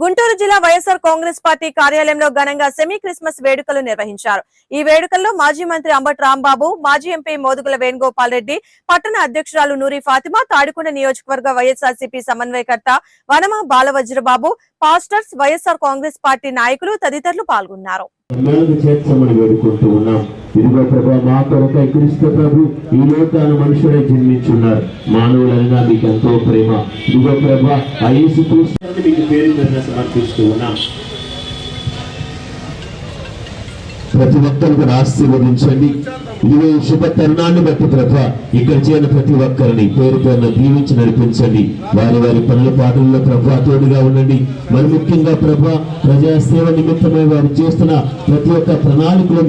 గుంటూరు జిల్లా వైఎస్ఆర్ కాంగ్రెస్ పార్టీ కార్యాలయంలో ఘనంగా సెమీ క్రిస్మస్ వేడుకలు నిర్వహించారు. ఈ వేడుకల్లో మాజీ మంత్రి అంబటి రాంబాబు మాజీ ఎంపీ మోదుగుల వేణుగోపాల్ రెడ్డి పట్టణ అధ్యక్షురాలు నూరి ఫాతిమా తాడికొండ నియోజకవర్గ Y S R C P సమన్వయకర్త Vanama Balavajrababu pastors Y S R Congress party నాయకులు తదితరులు పాల్గొన్నారు. మేలు చేర్చమని వేడుకుంటూ ఉన్నాం. ఇదిగో ప్రభా మా కొరకై క్రీస్తు ప్రభు ఈ లోకాన మనుషుడై జన్మించున్నారు. మానవులైనా మీకు ఎంతో ప్రేమ. ఇదిగో ప్రభా ఆ యేసు మీకు పేరు సమర్పిస్తూ ఉన్నాం ప్రతి ఒక్కరికి ఆశీర్వదించండి. ఇదిగో శుభ తరుణాన్ని బట్టి ప్రభ ఇక్కడ చేరిన ప్రతి ఒక్కరిని పేరు పేరున దీవించి నడిపించండి. వారి వారి పనుల పాటల్లో ప్రభా తోడుగా ఉండండి. మరి ముఖ్యంగా ప్రభ ప్రజాసేవ నిమిత్తమై వారు చేస్తున్న ప్రతి ఒక్క ప్రణాళికలో